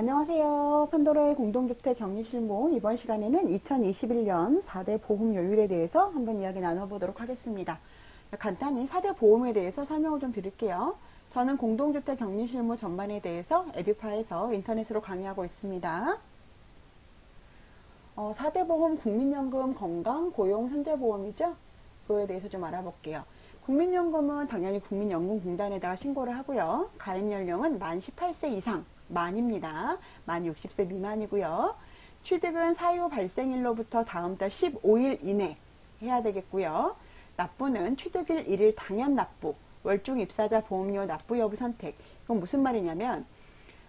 안녕하세요. 판도라의 공동주택 격리실무 이번 시간에는 2021년 4대 보험료율에 대해서 한번 이야기 나눠보도록 하겠습니다. 간단히 4대 보험에 대해서 설명을 좀 드릴게요. 저는 공동주택 격리실무 전반에 대해서 에듀파에서 인터넷으로 강의하고 있습니다. 어, 4대 보험 국민연금 건강 고용 산재보험이죠. 그거에 대해서 좀 알아볼게요. 국민연금은 당연히 국민연금공단에다가 신고를 하고요. 가입 연령은 만 18세 이상 만입니다. 만 60세 미만이고요. 취득은 사유 발생일로부터 다음 달 15일 이내 해야 되겠고요. 납부는 취득일 1일 당연 납부, 월중 입사자 보험료 납부 여부 선택. 이건 무슨 말이냐면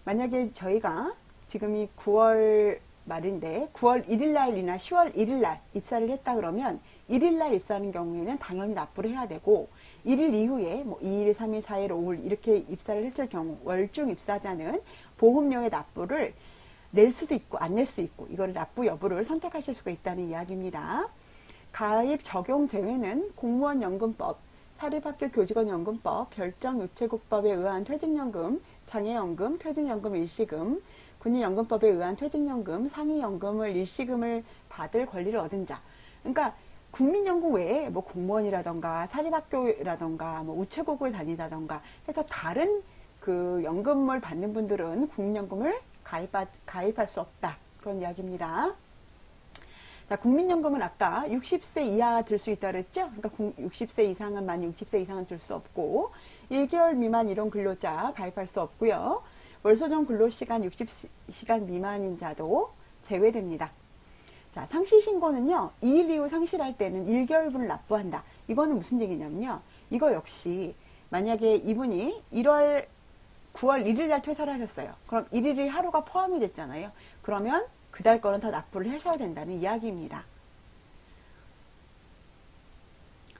만약에 저희가 지금이 9월 말인데 9월 1일 날이나 10월 1일 날 입사를 했다 그러면 1일 날 입사하는 경우에는 당연히 납부를 해야 되고 1일 이후에 뭐 2일, 3일, 4일, 5일 이렇게 입사를 했을 경우 월중 입사자는 보험료의 납부를 낼 수도 있고 안 낼 수 있고 이거를 납부 여부를 선택하실 수가 있다는 이야기입니다. 가입 적용 제외는 공무원 연금법, 사립학교 교직원 연금법, 별정 유체국법에 의한 퇴직연금, 장애연금, 퇴직연금 일시금, 군인연금법에 의한 퇴직연금, 상위연금을 일시금을 받을 권리를 얻은 자. 그러니까 국민연금 외에 뭐 공무원이라던가 사립학교라던가 뭐 우체국을 다니다던가 해서 다른 그 연금을 받는 분들은 국민연금을 가입, 가입할 수 없다. 그런 이야기입니다. 자, 국민연금은 아까 60세 이하 들 수 있다 그랬죠? 그러니까 60세 이상은 만 60세 이상은 들 수 없고 1개월 미만 이런 근로자 가입할 수 없고요. 월소정 근로시간 60시간 미만인 자도 제외됩니다. 자, 상실 신고는요, 2일 이후 상실할 때는 1개월분을 납부한다. 이거는 무슨 얘기냐면요, 이거 역시 만약에 이분이 1월 9월 1일 날 퇴사를 하셨어요. 그럼 1일이 하루가 포함이 됐잖아요. 그러면 그달 거는 다 납부를 하셔야 된다는 이야기입니다.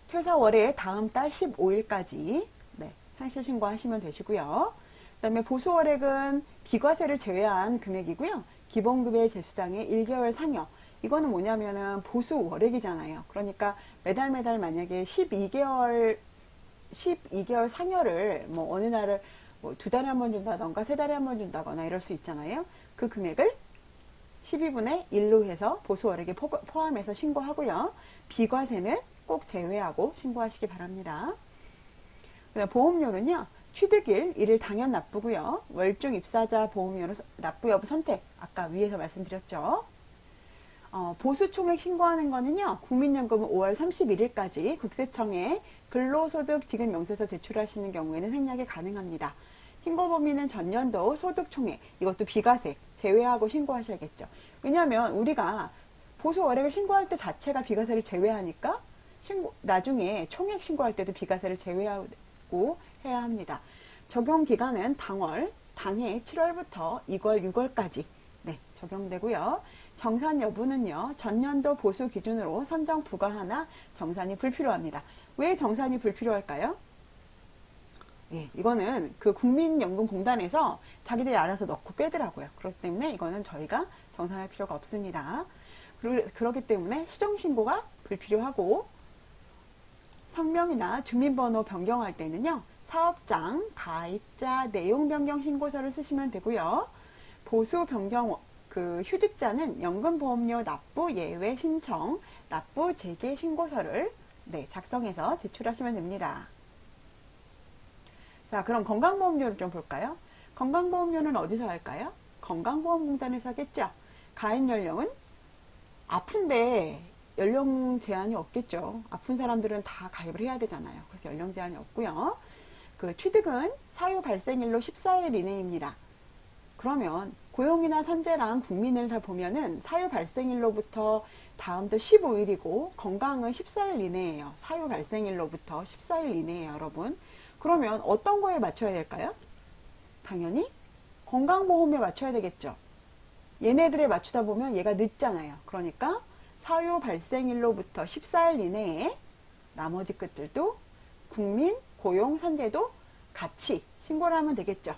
퇴사 월에 다음 달 15일까지 네, 상실 신고하시면 되시고요. 그 다음에 보수월액은 비과세를 제외한 금액이고요. 기본급의 재수당의 1개월 상여. 이거는 뭐냐면은 보수 월액이잖아요. 그러니까 매달 매달 만약에 12개월 12개월 상여를 뭐 어느 날을 뭐 두 달에 한 번 준다던가 세 달에 한 번 준다거나 이럴 수 있잖아요. 그 금액을 12분의 1로 해서 보수 월액에 포함해서 신고하고요. 비과세는 꼭 제외하고 신고하시기 바랍니다. 보험료는요. 취득일 1일 당연 납부고요. 월중 입사자 보험료로 납부 여부 선택. 아까 위에서 말씀드렸죠. 어, 보수총액 신고하는 거는요. 국민연금은 5월 31일까지 국세청에 근로소득 지급 명세서 제출하시는 경우에는 생략이 가능합니다. 신고 범위는 전년도 소득총액, 이것도 비과세 제외하고 신고하셔야겠죠. 왜냐하면 우리가 보수 월액을 신고할 때 자체가 비과세를 제외하니까 신고, 나중에 총액 신고할 때도 비과세를 제외하고 해야 합니다. 적용 기간은 당월, 당해 7월부터 2월, 6월까지 네, 적용되고요. 정산 여부는요, 전년도 보수 기준으로 선정 부과하나 정산이 불필요합니다. 왜 정산이 불필요할까요? 예, 이거는 그 국민연금공단에서 자기들이 알아서 넣고 빼더라고요. 그렇기 때문에 이거는 저희가 정산할 필요가 없습니다. 그러기 때문에 수정신고가 불필요하고 성명이나 주민번호 변경할 때는요. 사업장, 가입자, 내용 변경 신고서를 쓰시면 되고요. 보수 변경 그 휴직자는 연금보험료 납부 예외 신청, 납부 재개 신고서를 네, 작성해서 제출하시면 됩니다. 자, 그럼 건강보험료를 좀 볼까요? 건강보험료는 어디서 할까요? 건강보험공단에서 하겠죠? 가입 연령은 아픈데 연령 제한이 없겠죠. 아픈 사람들은 다 가입을 해야 되잖아요. 그래서 연령 제한이 없고요. 그 취득은 사유 발생일로 14일 이내입니다. 그러면 고용이나 산재랑 국민을 다 보면은 사유 발생일로부터 다음 달 15일이고 건강은 14일 이내예요. 사유 발생일로부터 14일 이내예요, 여러분. 그러면 어떤 거에 맞춰야 될까요? 당연히 건강보험에 맞춰야 되겠죠. 얘네들에 맞추다 보면 얘가 늦잖아요. 그러니까 사유 발생일로부터 14일 이내에 나머지 끝들도 국민, 고용, 산재도 같이 신고를 하면 되겠죠.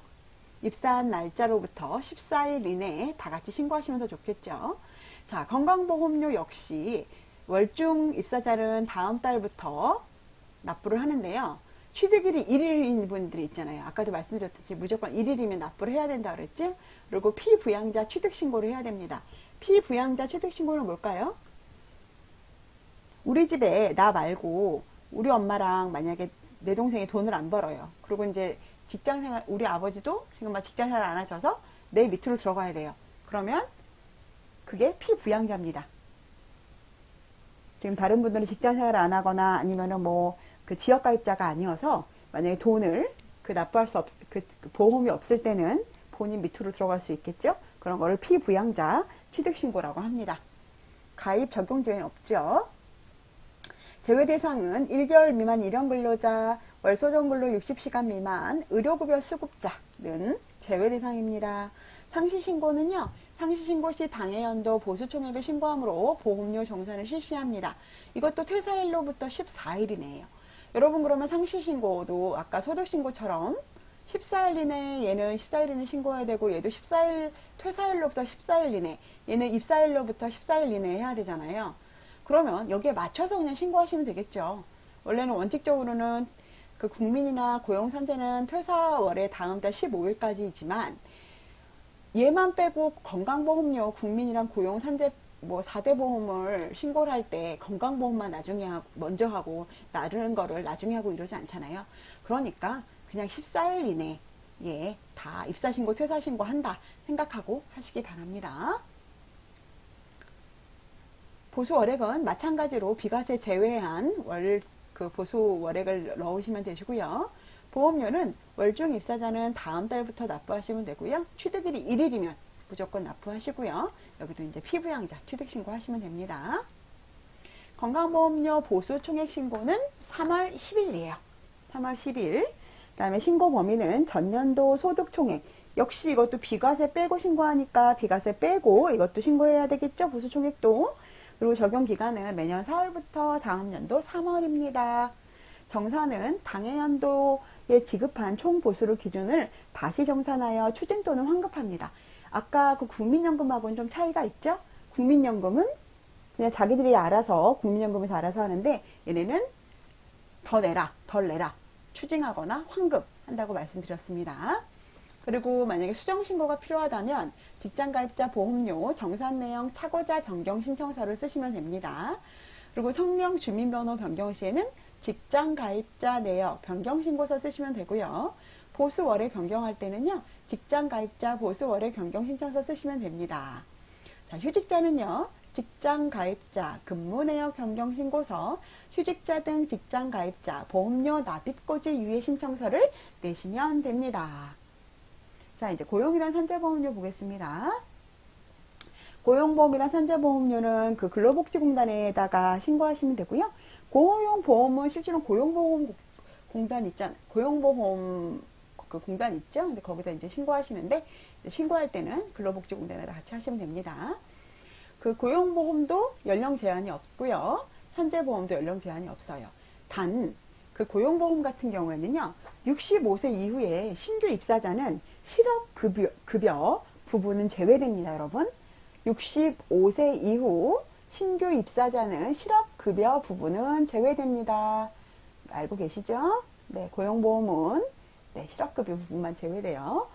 입사한 날짜로부터 14일 이내에 다 같이 신고하시면 더 좋겠죠. 자, 건강보험료 역시 월중 입사자는 다음 달부터 납부를 하는데요. 취득일이 1일인 분들이 있잖아요. 아까도 말씀드렸듯이 무조건 1일이면 납부를 해야 된다 그랬죠? 그리고 피부양자 취득신고를 해야 됩니다. 피부양자 취득신고는 뭘까요? 우리 집에 나 말고 우리 엄마랑 만약에 내 동생이 돈을 안 벌어요. 그리고 이제 직장 생활, 우리 아버지도 지금 막 직장 생활 안 하셔서 내 밑으로 들어가야 돼요. 그러면 그게 피부양자입니다. 지금 다른 분들은 직장 생활 안 하거나 아니면은 뭐 그 지역 가입자가 아니어서 만약에 돈을 그 납부할 수 없, 그 보험이 없을 때는 본인 밑으로 들어갈 수 있겠죠? 그런 거를 피부양자 취득신고라고 합니다. 가입 적용 제외는 없죠. 제외 대상은 1개월 미만 일형 근로자, 월 소정 근로 60시간 미만, 의료급여 수급자는 제외 대상입니다. 상시 신고는요, 상시 신고 시 당해 연도 보수 총액을 신고함으로 보험료 정산을 실시합니다. 이것도 퇴사일로부터 14일이네요. 여러분 그러면 상시 신고도 아까 소득 신고처럼 14일 이내 얘는 14일 이내 신고해야 되고 얘도 14일 퇴사일로부터 14일 이내 얘는 입사일로부터 14일 이내 해야 되잖아요. 그러면 여기에 맞춰서 그냥 신고하시면 되겠죠. 원래는 원칙적으로는 그 국민이나 고용산재는 퇴사월의 다음 달 15일까지이지만 얘만 빼고 건강보험료 국민이랑 고용산재 뭐 4대 보험을 신고를 할 때 건강보험만 나중에 하고 먼저 하고 다른 거를 나중에 하고 이러지 않잖아요. 그러니까 그냥 14일 이내에 예, 다 입사신고, 퇴사신고 한다 생각하고 하시기 바랍니다. 보수 월액은 마찬가지로 비과세 제외한 월 그 보수 월액을 넣으시면 되시고요. 보험료는 월중 입사자는 다음 달부터 납부하시면 되고요. 취득일이 1일이면 무조건 납부하시고요. 여기도 이제 피부양자 취득 신고하시면 됩니다. 건강보험료 보수 총액 신고는 3월 10일이에요. 3월 10일. 그 다음에 신고 범위는 전년도 소득 총액. 역시 이것도 비과세 빼고 신고하니까 비과세 빼고 이것도 신고해야 되겠죠. 보수 총액도. 그리고 적용 기간은 매년 4월부터 다음 연도 3월입니다. 정산은 당해 연도에 지급한 총 보수를 기준을 다시 정산하여 추징 또는 환급합니다. 아까 그 국민연금하고는 좀 차이가 있죠? 국민연금은 그냥 자기들이 알아서 국민연금에서 알아서 하는데 얘네는 더 내라, 덜 내라, 추징하거나 환급 한다고 말씀드렸습니다. 그리고 만약에 수정신고가 필요하다면 직장가입자 보험료 정산 내용 차고자 변경 신청서를 쓰시면 됩니다. 그리고 성명 주민번호 변경 시에는 직장가입자 내역 변경신고서 쓰시면 되고요. 보수월에 변경할 때는요. 직장가입자 보수월에 변경 신청서 쓰시면 됩니다. 자, 휴직자는요. 직장 가입자 근무 내역 변경 신고서, 휴직자 등 직장 가입자 보험료 납입고지 유예 신청서를 내시면 됩니다. 자, 이제 고용이란 산재보험료 보겠습니다. 고용보험이란 산재보험료는 그 근로복지공단에다가 신고하시면 되고요. 고용보험은 실제로 고용보험 공단 있잖아요. 고용보험 그 공단 있죠? 근데 거기다 이제 신고하시는데 신고할 때는 근로복지공단에다 같이 하시면 됩니다. 그 고용보험도 연령 제한이 없고요. 산재보험도 연령 제한이 없어요. 단 그 고용보험 같은 경우에는요. 65세 이후에 신규 입사자는 실업급여 급여 부분은 제외됩니다, 여러분. 65세 이후 신규 입사자는 실업급여 부분은 제외됩니다. 알고 계시죠? 네, 고용보험은 네, 실업급여 부분만 제외돼요.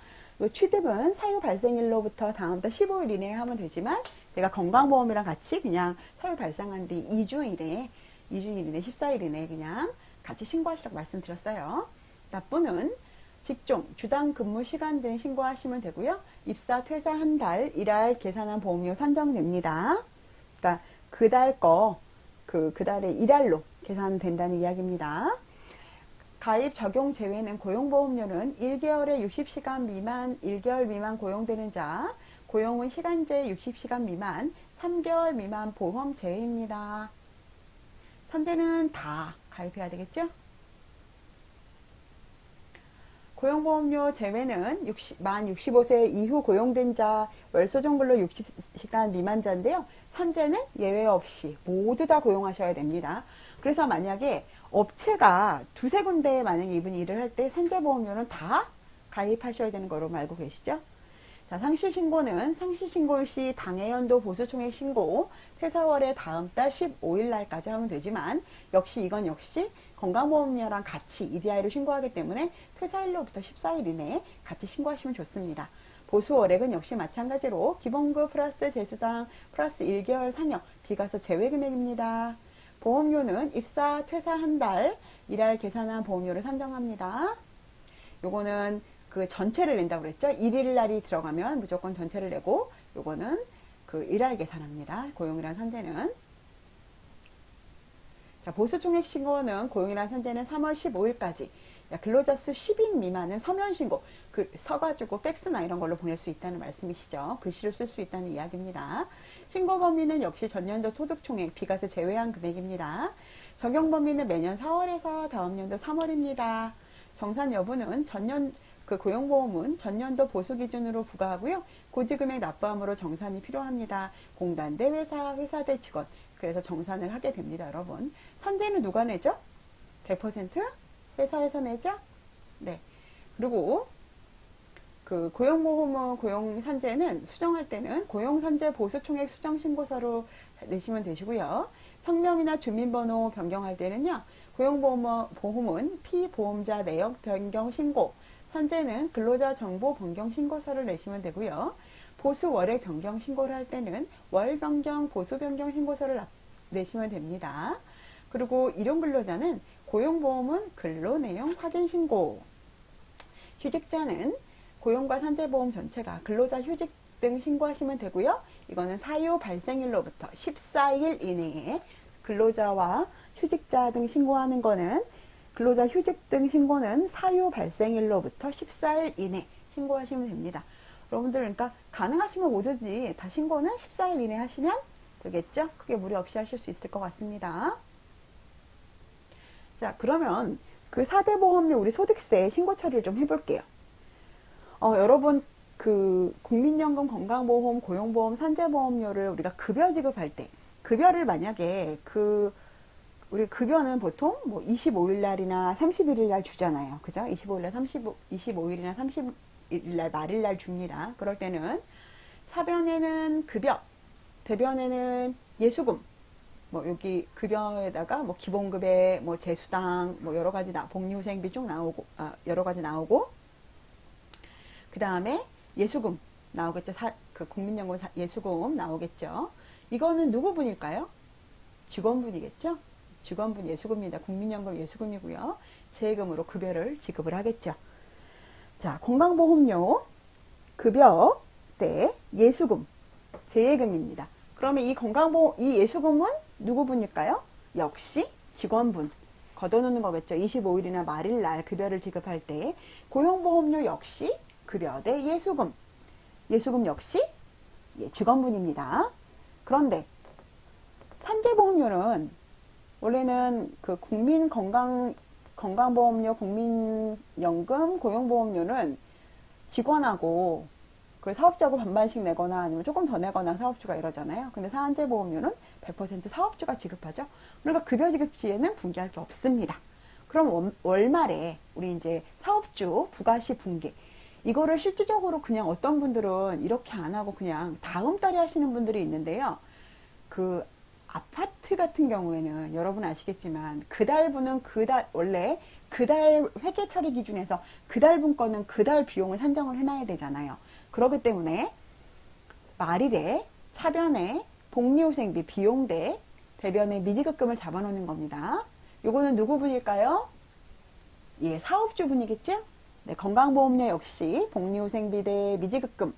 취득은 사유 발생일로부터 다음 달 15일 이내에 하면 되지만 제가 건강보험이랑 같이 그냥 사유 발생한 뒤 2주 이내에 2주일 이내 14일 이내에 그냥 같이 신고하시라고 말씀드렸어요. 납부는 직종, 주당 근무 시간 등 신고하시면 되고요. 입사, 퇴사 한 달, 일할 계산한 보험료 산정됩니다. 그러니까 그 달 거, 그, 그 달에 일할로 계산된다는 이야기입니다. 가입 적용 제외는 고용보험료는 1개월에 60시간 미만, 1개월 미만 고용되는 자, 고용은 시간제 60시간 미만, 3개월 미만 보험 제외입니다. 3대는 다 가입해야 되겠죠? 고용보험료 제외는 60, 만 65세 이후 고용된 자, 월소정근로 60시간 미만자인데요. 산재는 예외 없이 모두 다 고용하셔야 됩니다. 그래서 만약에 업체가 두세 군데 만약에 이분이 일을 할 때 산재보험료는 다 가입하셔야 되는 거로 알고 계시죠? 자, 상시신고는 상시신고 시 당해 연도 보수총액 신고 퇴사월의 다음 달 15일 날까지 하면 되지만 역시 이건 역시 건강보험료랑 같이 EDI를 신고하기 때문에 퇴사일로부터 14일 이내에 같이 신고하시면 좋습니다. 보수 월액은 역시 마찬가지로 기본급 플러스 제수당 플러스 1개월 상여 비과세 제외 금액입니다. 보험료는 입사 퇴사 한 달 일할 계산한 보험료를 산정합니다. 요거는 그 전체를 낸다고 그랬죠. 일일 날이 들어가면 무조건 전체를 내고 요거는 그 일할 계산합니다. 고용이란 산재는. 자, 보수총액 신고는 고용이란 산재는 3월 15일까지. 근로자 수 10인 미만은 서면 신고, 그 서가지고 팩스나 이런 걸로 보낼 수 있다는 말씀이시죠. 글씨를 쓸수 있다는 이야기입니다. 신고 범위는 역시 전년도 소득총액 비과세 제외한 금액입니다. 적용 범위는 매년 4월에서 다음 연도 3월입니다. 정산 여부는 전년 그 고용보험은 전년도 보수 기준으로 부과하고요. 고지금액 납부함으로 정산이 필요합니다. 공단 대 회사, 회사 대 직원. 그래서 정산을 하게 됩니다, 여러분. 산재는 누가 내죠? 100% 회사에서 내죠? 네. 그리고 그 고용보험은 고용산재는 수정할 때는 고용산재 보수총액 수정신고서로 내시면 되시고요. 성명이나 주민번호 변경할 때는요. 고용보험은 피보험자 내역 변경 신고, 산재는 근로자 정보 변경 신고서를 내시면 되고요. 보수 월의 변경 신고를 할 때는 월 변경 보수 변경 신고서를 내시면 됩니다. 그리고 일용 근로자는 고용보험은 근로 내용 확인 신고. 휴직자는 고용과 산재보험 전체가 근로자 휴직 등 신고하시면 되고요. 이거는 사유 발생일로부터 14일 이내에 근로자와 휴직자 등 신고하는 거는 근로자 휴직 등 신고는 사유 발생일로부터 14일 이내 신고하시면 됩니다. 여러분들 그러니까 가능하시면 뭐든지 다 신고는 14일 이내 하시면 되겠죠? 크게 무리 없이 하실 수 있을 것 같습니다. 자, 그러면 그 4대 보험료 우리 소득세 신고 처리를 좀 해볼게요. 어, 여러분 그 국민연금 건강보험 고용보험 산재보험료를 우리가 급여 지급할 때 급여를 만약에 그 우리 급여는 보통 뭐 25일 날이나 31일 날 주잖아요. 그죠? 25일 날 35, 25일이나 30 일날 말일 날 줍니다. 그럴 때는 사변에는 급여, 대변에는 예수금, 뭐 여기 급여에다가 뭐 기본급에 뭐 재수당 뭐 여러 가지 나 복리후생비 쭉 나오고 아, 여러 가지 나오고 그 다음에 예수금 나오겠죠. 사, 그 국민연금 사, 예수금 나오겠죠. 이거는 누구 분일까요? 직원분이겠죠. 직원분 예수금입니다. 국민연금 예수금이고요. 세금으로 급여를 지급을 하겠죠. 자, 건강보험료, 급여 때 예수금, 재예금입니다. 그러면 이 건강보험, 이 예수금은 누구 분일까요? 역시 직원분. 걷어놓는 거겠죠. 25일이나 말일 날 급여를 지급할 때 고용보험료 역시 급여 대 예수금. 예수금 역시 예, 직원분입니다. 그런데 산재보험료는 원래는 그 국민 건강 건강보험료, 국민연금, 고용보험료는 직원하고 그 사업주하고 반반씩 내거나 아니면 조금 더 내거나 사업주가 이러잖아요. 근데 산재보험료는 100% 사업주가 지급하죠. 그러니까 급여 지급 시에는 분기할 게 없습니다. 그럼 월말에 우리 이제 사업주 부가시 분기 이거를 실질적으로 그냥 어떤 분들은 이렇게 안 하고 그냥 다음 달에 하시는 분들이 있는데요. 그 아파트 같은 경우에는 여러분 아시겠지만 그 달분은 그달 원래 그달 회계 처리 기준에서 그 달분 거는 그달 비용을 산정을 해놔야 되잖아요. 그렇기 때문에 말일에 차변에 복리후생비 비용대 대변에 미지급금을 잡아놓는 겁니다. 요거는 누구 분일까요? 예, 사업주 분이겠죠? 네, 건강보험료 역시 복리후생비 대 미지급금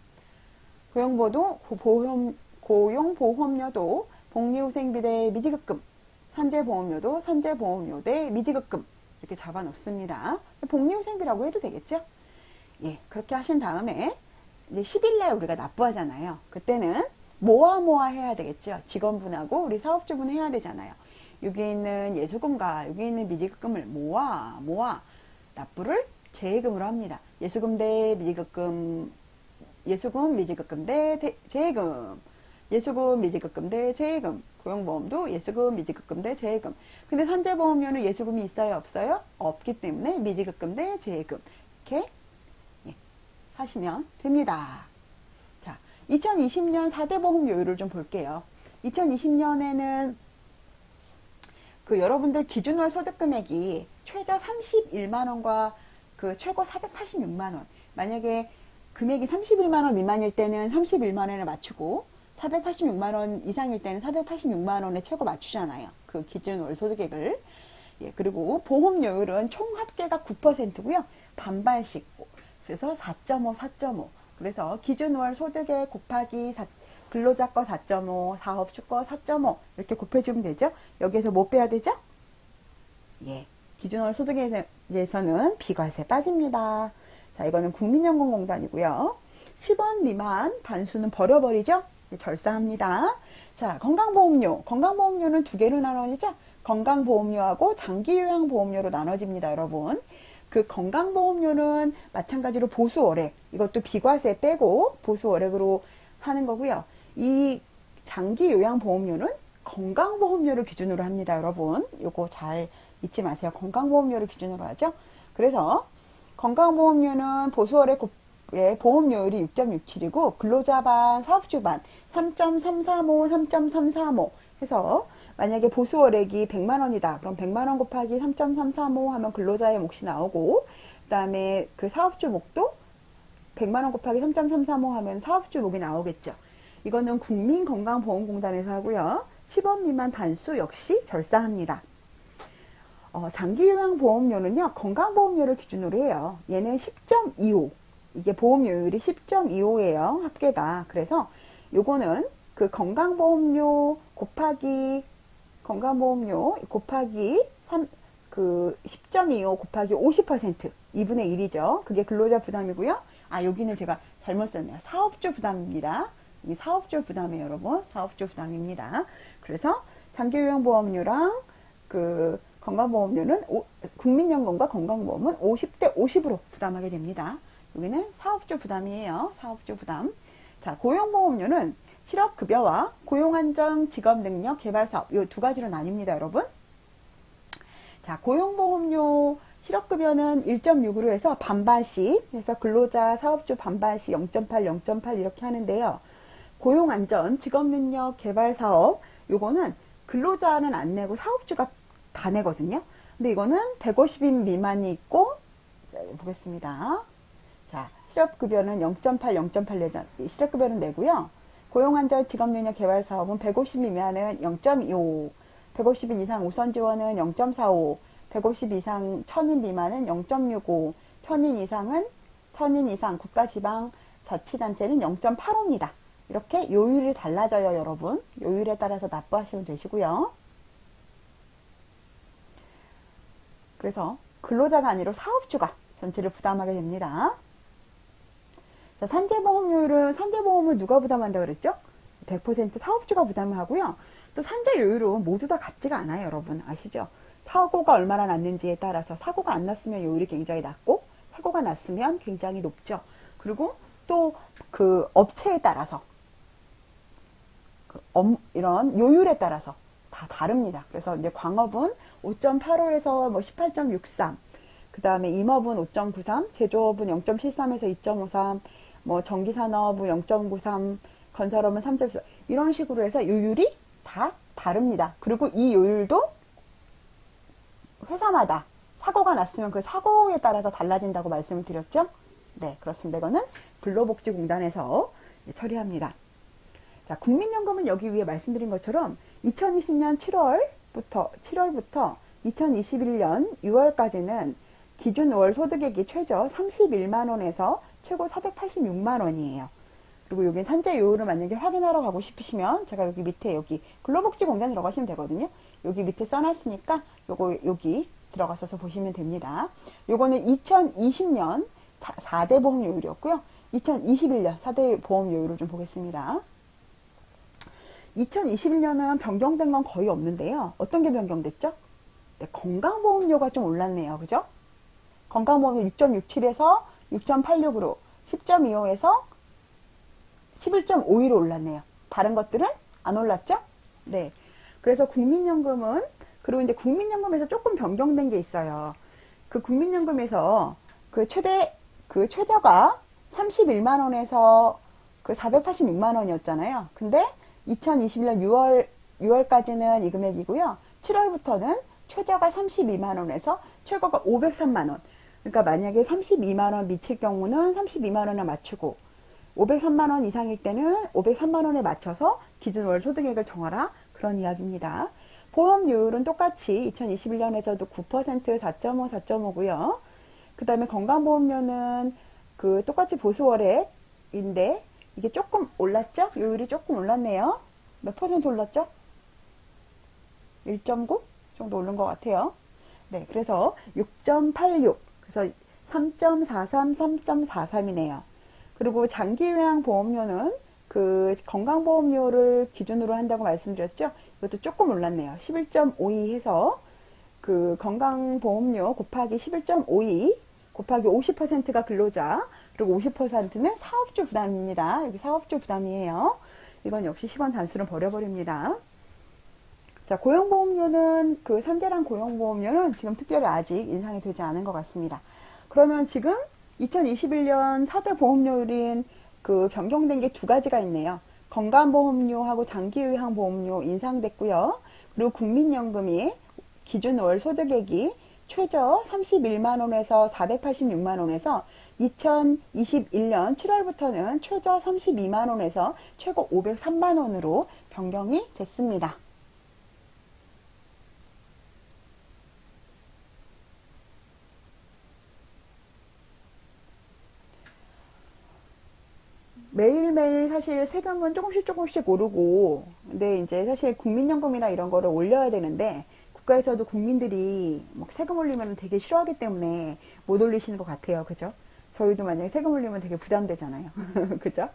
고용보도 보험, 고용보험료도 복리후생비 대 미지급금, 산재보험료도 산재보험료 대 미지급금 이렇게 잡아놓습니다. 복리후생비라고 해도 되겠죠? 예, 그렇게 하신 다음에 이제 10일날 우리가 납부하잖아요. 그때는 모아 모아 해야 되겠죠. 직원분하고 우리 사업주분 해야 되잖아요. 여기 있는 예수금과 여기 있는 미지급금을 모아 모아 납부를 재예금으로 합니다. 예수금 대 미지급금, 예수금 미지급금 대 재예금. 예수금, 미지급금 대 재예금. 고용보험도 예수금, 미지급금 대 재예금. 근데 산재보험료는 예수금이 있어요, 없어요? 없기 때문에 미지급금 대 재예금. 이렇게 예, 하시면 됩니다. 자, 2020년 4대 보험료율을 좀 볼게요. 2020년에는 그 여러분들 기준월 소득 금액이 최저 31만 원과 그 최고 486만 원. 만약에 금액이 31만 원 미만일 때는 31만 원을 맞추고 486만 원 이상일 때는 486만 원에 최고 맞추잖아요. 그 기준 월 소득액을. 예, 그리고 보험료율은 총 합계가 9%고요. 반반씩. 그래서 4.5, 4.5. 그래서 기준월 소득액 곱하기 4, 근로자 거 4.5, 사업주 거 4.5 이렇게 곱해주면 되죠. 여기에서 뭐 빼야 되죠? 예, 기준월 소득에 대해서는 비과세 빠집니다. 자, 이거는 국민연금공단이고요. 10원 미만 단수는 버려버리죠. 네, 절사합니다. 자, 건강보험료. 건강보험료는 두 개로 나눠지죠. 건강보험료하고 장기요양보험료로 나눠집니다, 여러분. 그 건강보험료는 마찬가지로 보수월액. 이것도 비과세 빼고 보수월액으로 하는 거고요. 이 장기요양보험료는 건강보험료를 기준으로 합니다, 여러분. 요거 잘 잊지 마세요. 건강보험료를 기준으로 하죠. 그래서 건강보험료는 보수월 의 보험료율이 6.67이고 근로자 반, 사업주 반 3.335, 3.335 해서 만약에 보수월액이 100만 원이다. 그럼 100만 원 곱하기 3.335 하면 근로자의 몫이 나오고 그다음에 그 사업주 몫도 100만 원 곱하기 3.335 하면 사업주 몫이 나오겠죠. 이거는 국민건강보험공단에서 하고요. 10원 미만 단수 역시 절사합니다. 어, 장기요양 보험료는요, 건강보험료를 기준으로 해요. 얘는 10.25. 이게 보험료율이 10.25예요, 합계가. 그래서 요거는 그 건강보험료 곱하기, 건강보험료 곱하기 3, 그 10.25 곱하기 50%, 2분의 1이죠. 그게 근로자 부담이고요. 아, 여기는 제가 잘못 썼네요. 사업주 부담입니다. 이 사업주 부담이에요, 여러분. 사업주 부담입니다. 그래서 장기요양보험료랑 그 건강보험료는 오, 국민연금과 건강보험은 50대 50으로 부담하게 됩니다. 여기는 사업주 부담이에요. 사업주 부담. 자, 고용보험료는 실업급여와 고용안정, 직업능력, 개발사업 이 두 가지로 나뉩니다, 여러분. 자, 고용보험료 실업급여는 1.6으로 해서 반반씩 해서 근로자, 사업주 반반씩 0.8, 0.8 이렇게 하는데요. 고용안전, 직업능력, 개발사업 요거는 근로자는 안 내고 사업주가 다 내거든요. 근데 이거는 150인 미만이 있고 자, 보겠습니다. 자, 실업급여는 0.8, 0.8 내자. 실업급여는 내고요. 고용안전 직업능력 개발 사업은 150 미만은 0.25, 150인 이상 우선 지원은 0.45, 150 이상 1000인 미만은 0.65, 1000인 이상은 1000인 이상 국가지방 자치단체는 0.85입니다. 이렇게 요율이 달라져요, 여러분. 요율에 따라서 납부하시면 되시고요. 그래서 근로자가 아니라 사업주가 전체를 부담하게 됩니다. 자, 산재보험료율은 산재보험을 누가 부담한다고 그랬죠? 100% 사업주가 부담을 하고요. 또 산재요율은 모두 다 같지가 않아요, 여러분. 아시죠? 사고가 얼마나 났는지에 따라서 사고가 안 났으면 요율이 굉장히 낮고 사고가 났으면 굉장히 높죠. 그리고 또 그 업체에 따라서 그 업, 이런 요율에 따라서 다 다릅니다. 그래서 이제 광업은 5.85에서 뭐 18.63, 그 다음에 임업은 5.93, 제조업은 0.73에서 2.53, 뭐 전기산업은 0.93, 건설업은 3.14 이런 식으로 해서 요율이 다 다릅니다. 그리고 이 요율도 회사마다 사고가 났으면 그 사고에 따라서 달라진다고 말씀을 드렸죠? 네, 그렇습니다. 이거는 근로복지공단에서 처리합니다. 자, 국민연금은 여기 위에 말씀드린 것처럼 2020년 7월부터 7월부터 2021년 6월까지는 기준 월 소득액이 최저 31만 원에서 최고 486만 원이에요. 그리고 여기 산재 요율을 만약에 확인하러 가고 싶으시면 제가 여기 밑에 여기 근로복지공단 들어가시면 되거든요. 여기 밑에 써놨으니까 요거 여기 들어가셔서 보시면 됩니다. 요거는 2020년 4대 보험료율이었고요. 2021년 4대 보험료율을 좀 보겠습니다. 2021년은 변경된 건 거의 없는데요. 어떤 게 변경됐죠? 네, 건강보험료가 좀 올랐네요. 그죠? 건강보험료 6.67에서 6.86으로 10.25에서 11.52로 올랐네요. 다른 것들은 안 올랐죠? 네. 그래서 국민연금은 그리고 이제 국민연금에서 조금 변경된 게 있어요. 그 국민연금에서 그 최대 그 최저가 31만 원에서 그 486만 원이었잖아요. 근데 2021년 6월 6월까지는 이 금액이고요. 7월부터는 최저가 32만 원에서 최고가 503만 원. 그러니까 만약에 32만 원 미칠 경우는 32만 원에 맞추고 503만 원 이상일 때는 503만 원에 맞춰서 기준 월 소득액을 정하라 그런 이야기입니다. 보험료율은 똑같이 2021년에서도 9% 4.5 4.5고요. 그 다음에 건강보험료는 그 똑같이 보수월액인데 이게 조금 올랐죠? 요율이 조금 올랐네요. 몇 퍼센트 올랐죠? 1.9 정도 오른 것 같아요. 네, 그래서 6.86, 그래서 3.43, 3.43이네요. 그리고 장기요양 보험료는 그 건강보험료를 기준으로 한다고 말씀드렸죠? 이것도 조금 올랐네요. 11.52 해서 그 건강보험료 곱하기 11.52 곱하기 50%가 근로자 그리고 50%는 사업주 부담입니다. 여기 사업주 부담이에요. 이건 역시 10원 단수는 버려버립니다. 자, 고용보험료는 그 산재랑 고용보험료는 지금 특별히 아직 인상이 되지 않은 것 같습니다. 그러면 지금 2021년 4대 보험료율인 그 변경된 게 두 가지가 있네요. 건강보험료하고 장기요양보험료 인상됐고요. 그리고 국민연금이 기준 월 소득액이 최저 31만 원에서 486만 원에서 2021년 7월부터는 최저 32만 원에서 최고 503만 원으로 변경이 됐습니다. 매일매일 사실 세금은 조금씩 조금씩 오르고, 근데 이제 사실 국민연금이나 이런 거를 올려야 되는데, 국가에서도 국민들이 막 세금 올리면 되게 싫어하기 때문에 못 올리시는 것 같아요. 그죠? 저희도 만약에 세금 올리면 되게 부담되잖아요. 그죠?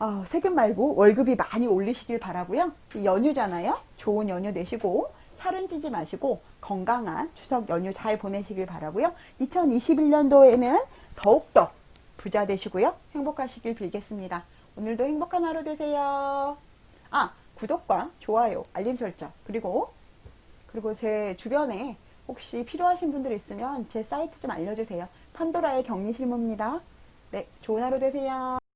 아, 세금 말고 월급이 많이 올리시길 바라고요. 이 연휴잖아요. 좋은 연휴 내시고 살은 찌지 마시고 건강한 추석 연휴 잘 보내시길 바라고요. 2021년도에는 더욱더 부자 되시고요. 행복하시길 빌겠습니다. 오늘도 행복한 하루 되세요. 아, 구독과 좋아요, 알림 설정, 그리고 그리고 제 주변에 혹시 필요하신 분들 있으면 제 사이트 좀 알려주세요. 판도라의 격리 실무입니다. 네, 좋은 하루 되세요.